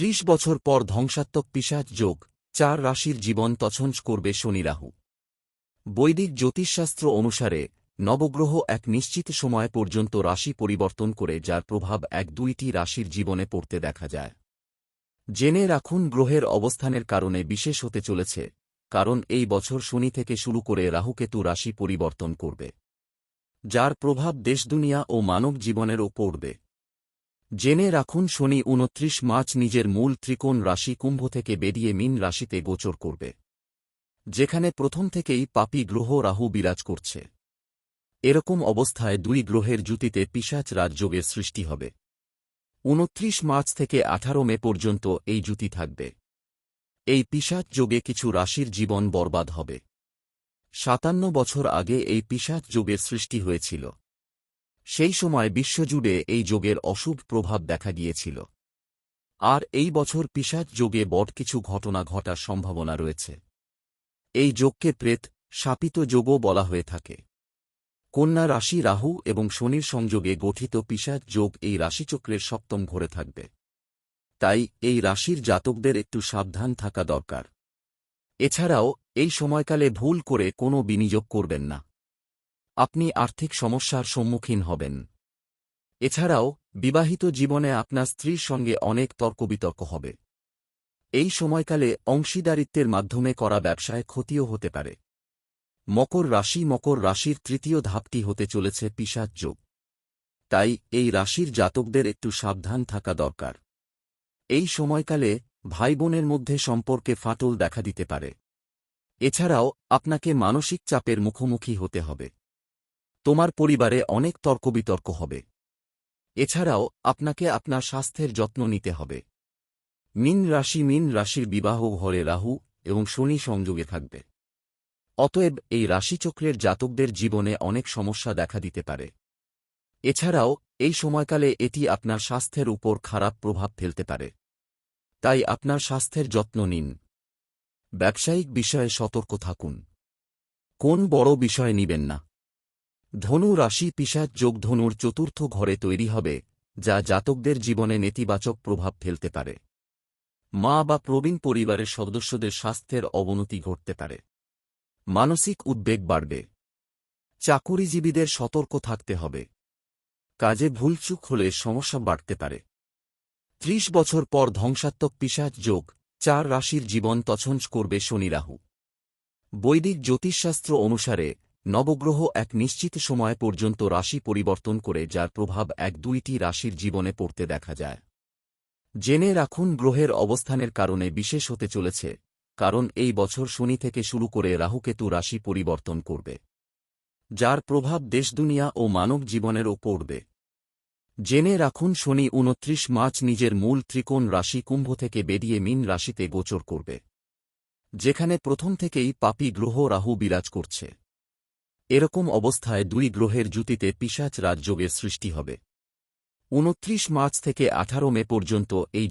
ত্রিশ বছর পর ধ্বংসাত্মক পিসাচ যোগ চার রাশির জীবন তছঞ্চ করবে শনি রাহু। বৈদিক জ্যোতিষশাস্ত্র অনুসারে নবগ্রহ এক নিশ্চিত সময় পর্যন্ত রাশি পরিবর্তন করে যার প্রভাব এক দুইটি রাশির জীবনে পড়তে দেখা যায়। জেনে রাখুন গ্রহের অবস্থানের কারণে বিশেষ হতে চলেছে, কারণ এই বছর শনি থেকে শুরু করে রাহুকেতু রাশি পরিবর্তন করবে, যার প্রভাব দেশদুনিয়া ও মানব জীবনেরও পড়বে। জেনে রাখুন শনি উনত্রিশ মার্চ নিজের মূল ত্রিকোণ রাশি কুম্ভ থেকে বেরিয়ে মিন রাশিতে গোচর করবে, যেখানে প্রথম থেকেই পাপী গ্রহ রাহু বিরাজ করছে। এরকম অবস্থায় দুই গ্রহের জুতিতে পিসাচ রাজযোগের সৃষ্টি হবে। উনত্রিশ মার্চ থেকে আঠারো মে পর্যন্ত এই জুতি থাকবে। এই পিসাচ যোগে কিছু রাশির জীবন বরবাদ হবে। সাতান্ন বছর আগে এই পিসাচ যোগের সৃষ্টি হয়েছিল। সেই সময় বিশ্বজুড়ে এই যোগের অশুভ প্রভাব দেখা গিয়েছিল। আর এই বছর পিসাচ যোগে বট কিছু ঘটনা ঘটার সম্ভাবনা রয়েছে। এই যোগকে প্রেত, শাপিত যোগও বলা হয়ে থাকে। কন্যা রাশি রাহু এবং শনির সংযোগে গঠিত পিসাচ যোগ এই রাশিচক্রের সপ্তম ঘরে থাকবে। তাই এই রাশির জাতকদের একটু সাবধান থাকা দরকার। এছাড়াও এই সময়কালে ভুল করে কোনো বিনিয়োগ করবেন না। আপনি আর্থিক সমস্যার সম্মুখীন হবেন। এছাড়াও, বিবাহিত জীবনে আপনার স্ত্রীর সঙ্গে অনেক তর্কবিতর্ক হবে। এই সময়কালে অংশীদারিত্বের মাধ্যমে করা ব্যবসায় ক্ষতিও হতে পারে। মকর রাশি মকর রাশির তৃতীয় ধাপটি হতে চলেছে পিসাচ যোগ। তাই এই রাশির জাতকদের একটু সাবধান থাকা দরকার। এই সময়কালে ভাইবোনের মধ্যে সম্পর্কে ফাটল দেখা দিতে পারে। এছাড়াও, আপনাকে মানসিক চাপের মুখোমুখি হতে হবে। তোমার পরিবারে অনেক তর্কবিতর্ক হবে। এছাড়াও, আপনাকে আপনার স্বাস্থ্যের যত্ন নিতে হবে। মিন রাশি মিন রাশির বিবাহ ঘরে রাহু এবং শনি সংযোগে থাকবে। অতএব, এই রাশিচক্রের জাতকদের জীবনে অনেক সমস্যা দেখা দিতে পারে। এছাড়াও, এই সময়কালে এটি আপনার স্বাস্থ্যের উপর খারাপ প্রভাব ফেলতে পারে। তাই আপনার স্বাস্থ্যের যত্ন নিন। ব্যবসায়িক বিষয়ে সতর্ক থাকুন। কোন বড় বিষয় নিবেন না। ধনু রাশি পিসাচ যোগ ধনুর চতুর্থ ঘরে তৈরি হবে, যা জাতকদের জীবনে নেতিবাচক প্রভাব ফেলতে পারে। মা বা প্রবীণ পরিবারের সদস্যদের স্বাস্থ্যের অবনতি ঘটতে পারে। মানসিক উদ্বেগ বাড়বে। চাকুরিজীবীদের সতর্ক থাকতে হবে। কাজে ভুলচুক হলে সমস্যা বাড়তে পারে। ত্রিশ বছর পর ধ্বংসাত্মক পিসাচ যোগ চার রাশির জীবন তছঞ্চ করবে শনি রাহু। বৈদিক জ্যোতিষশাস্ত্র অনুসারে নবগ্রহ এক নিশ্চিত সময় পর্যন্ত রাশি পরিবর্তন করে যার প্রভাব এক দুইটি রাশির জীবনে পড়তে দেখা যায়। জেনে রাখুন গ্রহের অবস্থানের কারণে বিশেষ হতে চলেছে, কারণ এই বছর শনি থেকে শুরু করে রাহুকেতু রাশি পরিবর্তন করবে, যার প্রভাব দেশদুনিয়া ও মানব জীবনেরও পড়বে। জেনে রাখুন শনি উনত্রিশ মার্চ নিজের মূল ত্রিকোণ রাশি কুম্ভ থেকে বেরিয়ে মিন রাশিতে গোচর করবে, যেখানে প্রথম থেকেই পাপী গ্রহ রাহু বিরাজ করছে। এরকম অবস্থায় দুই গ্রহের জুতিতে পিসাচ রাজযোগের সৃষ্টি হবে। উনত্রিশ মার্চ থেকে আঠারো মে পর্যন্ত এই